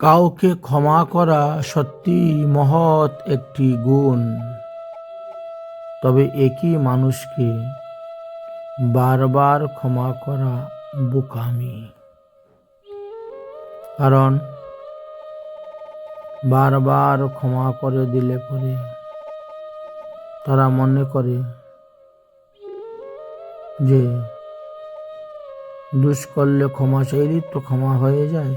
কাউকে ক্ষমা করা সত্যি মহৎ একটি গুণ। তবে একই মানুষকে বারবার ক্ষমা করা বোকামি। কারণ বারবার ক্ষমা করে দিলে পরে তারা মনে করে যে দুষ করলে ক্ষমা চাইলেই তো ক্ষমা হয়ে যায়।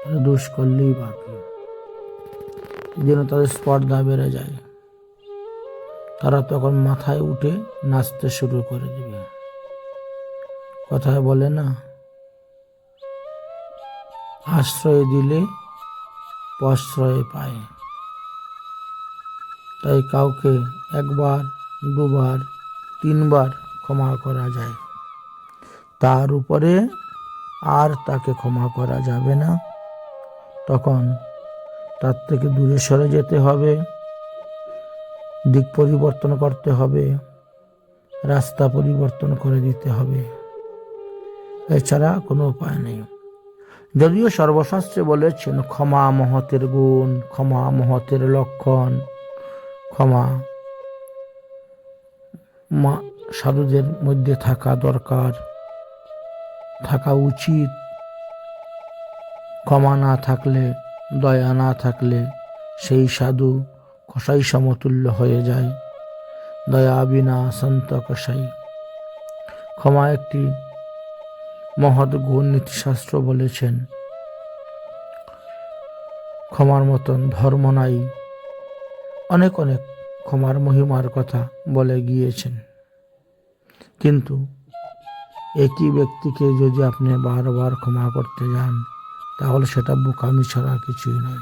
তাহলে দোষ করলেই বাকি জন্য তাদের স্পর্ধা বেড়ে যায়। তারা তখন মাথায় উঠে নাচতে শুরু করে দিবে। কথায় বলে না, আশ্রয় দিলে প্রশ্রয় পায়। তাই কাউকে একবার, দুবার, তিনবার ক্ষমা করা যায়। তার উপরে আর তাকে ক্ষমা করা যাবে না। তখন তার থেকে দূরে সরে যেতে হবে, দিক পরিবর্তন করতে হবে, রাস্তা পরিবর্তন করে দিতে হবে। এছাড়া কোনো উপায় নেই। যদিও সর্বশাস্ত্রে বলেছেন, ক্ষমা মহতের গুণ, ক্ষমা মহতের লক্ষণ, ক্ষমা মা সাধুদের মধ্যে থাকা দরকার, থাকা উচিত। ক্ষমা না থাকলে, দয়া না থাকলে সেই সাধু কষাই সমতুল্য হয়ে যায়। দয়া বিনা সন্ত কষাই ক্ষমা একটি মহৎ গুণ নীতিশাস্ত্র বলেছেন। ক্ষমার মতন ধর্ম নাই। অনেক অনেক ক্ষমার মহিমার কথা বলে গিয়েছেন। কিন্তু একই ব্যক্তিকে যদি আপনি বারবার ক্ষমা করতে যান তাহলে সেটা বোকামি ছাড়া কিছুই নয়।